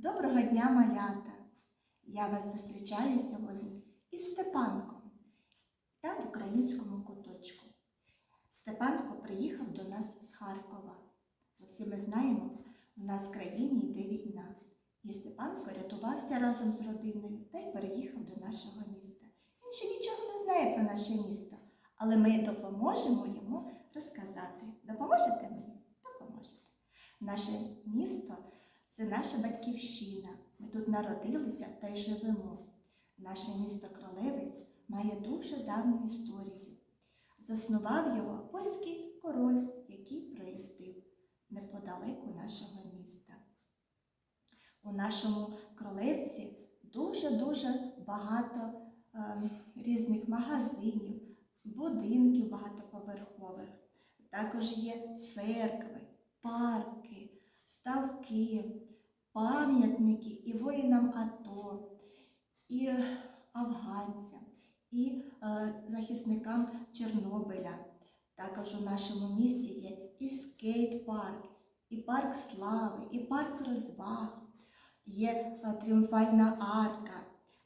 Доброго дня, малята! Я вас зустрічаю сьогодні із Степанком та в українському куточку. Степанко приїхав до нас з Харкова. Всі ми знаємо, в нас в країні йде війна. І Степанко рятувався разом з родиною та й переїхав до нашого міста. Він ще нічого не знає про наше місто, але ми допоможемо йому розказати. Допоможете мені? Допоможете. Наше місто це наша батьківщина. Ми тут народилися та й живемо. Наше місто Кролевець має дуже давню історію. Заснував його польський король, який проїздив неподалеку нашого міста. У нашому кролевці дуже-дуже багато е, різних магазинів, будинків багатоповерхових. Також є церкви, парки, ставки, пам'ятники і воїнам АТО, і е, афганцям, і е, захисникам Чорнобиля. Також у нашому місті є і скейт-парк, і парк слави, і парк розваг, є е, тріумфальна арка.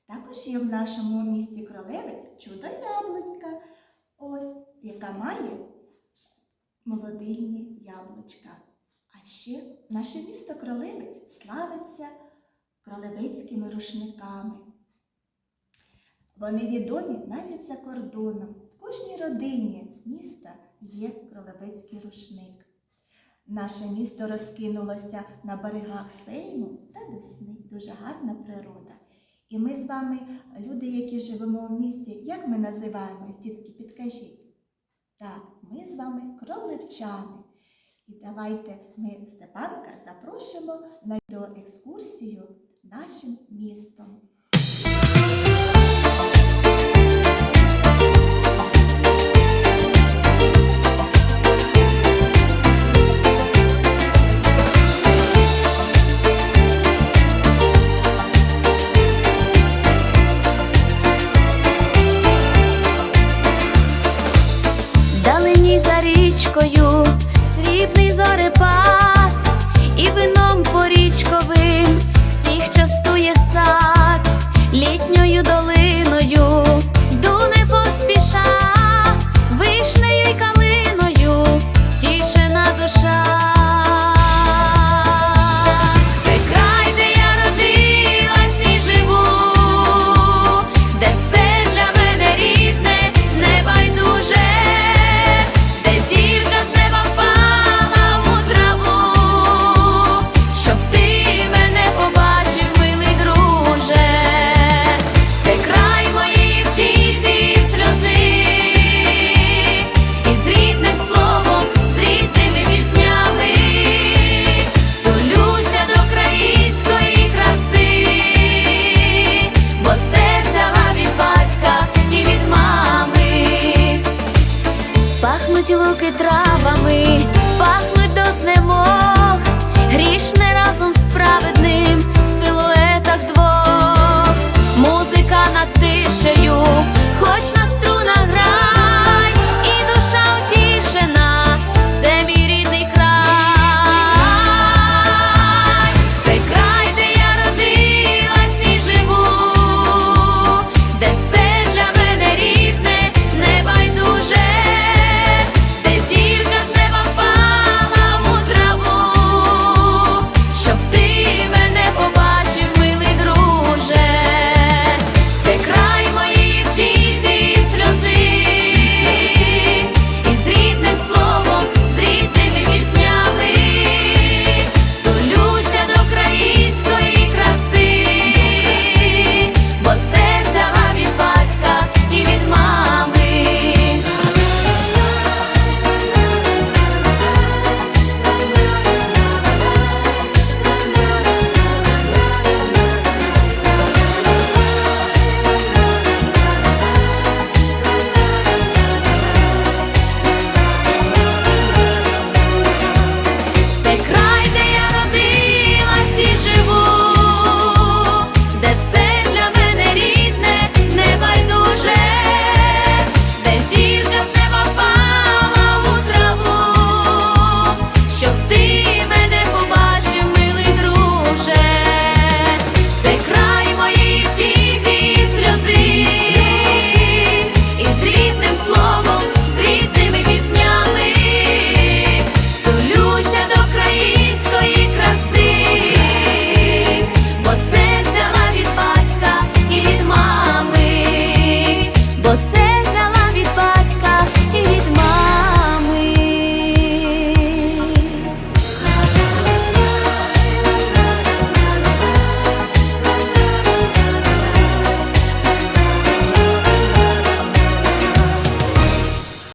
Також є в нашому місті Кролевець чудо яблунька, яка має молодильні яблучка. Ще наше місто Кролевець славиться кролевецькими рушниками. Вони відомі навіть за кордоном. В кожній родині міста є кролевецький рушник. Наше місто розкинулося на берегах Сейму та Десни. Дуже гарна природа. І ми з вами, люди, які живемо в місті, як ми називаємось, дітки, підкажіть. Так, ми з вами кролевчани. І давайте ми Степанка запрошуємо на екскурсію нашим містом. За річкою руки травами, пахнуть до снемог, грішне раз.